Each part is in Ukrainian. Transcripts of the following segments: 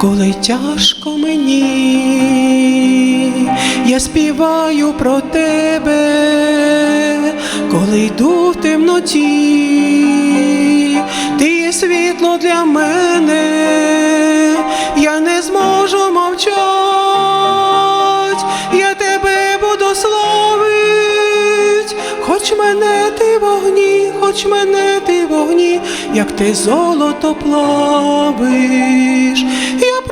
коли тяжко мені, я співаю про тебе, коли йду в темноті, ти є світло для мене, я не зможу мовчать, я тебе буду славить, хоч мене ти вогні, хоч мене ти вогні, як ти золото плавиш,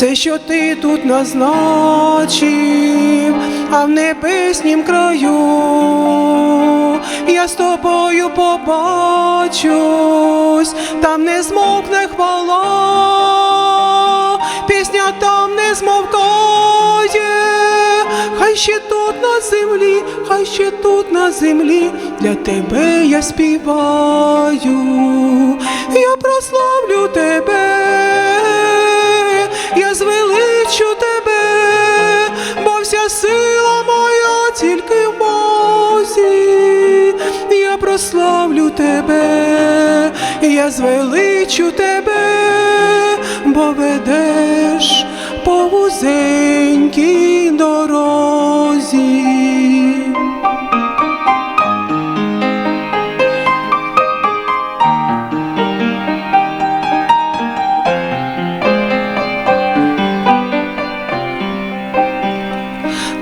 все, що ти тут назначив, а в небеснім краю я з тобою побачусь, там не змовкне хвала, пісня там не змовкає, хай ще тут на землі, хай ще тут на землі, для тебе я співаю, я прославлю тебе, прославлю тебе, я звеличу тебе, бо ведеш по вузенькій дорозі.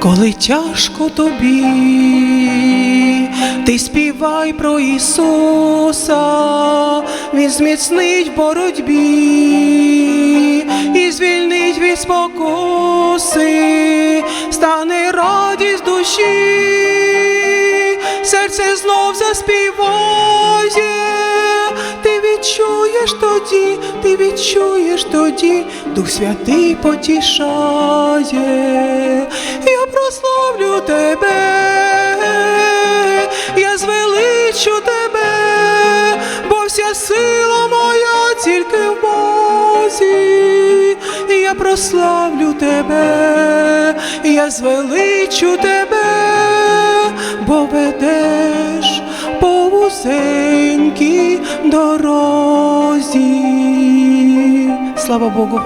Коли тяжко тобі, ти співай про Ісуса, Він зміцнить в боротьбі і звільнить від спокуси, стане радість душі, серце знов заспіває, ти відчуєш тоді, ти відчуєш тоді, Дух Святий потішає, я прославлю тебе, сила моя тільки в Бозі, я прославлю тебе, я звеличу тебе, бо ведеш по вузенькій дорозі. Слава Богу.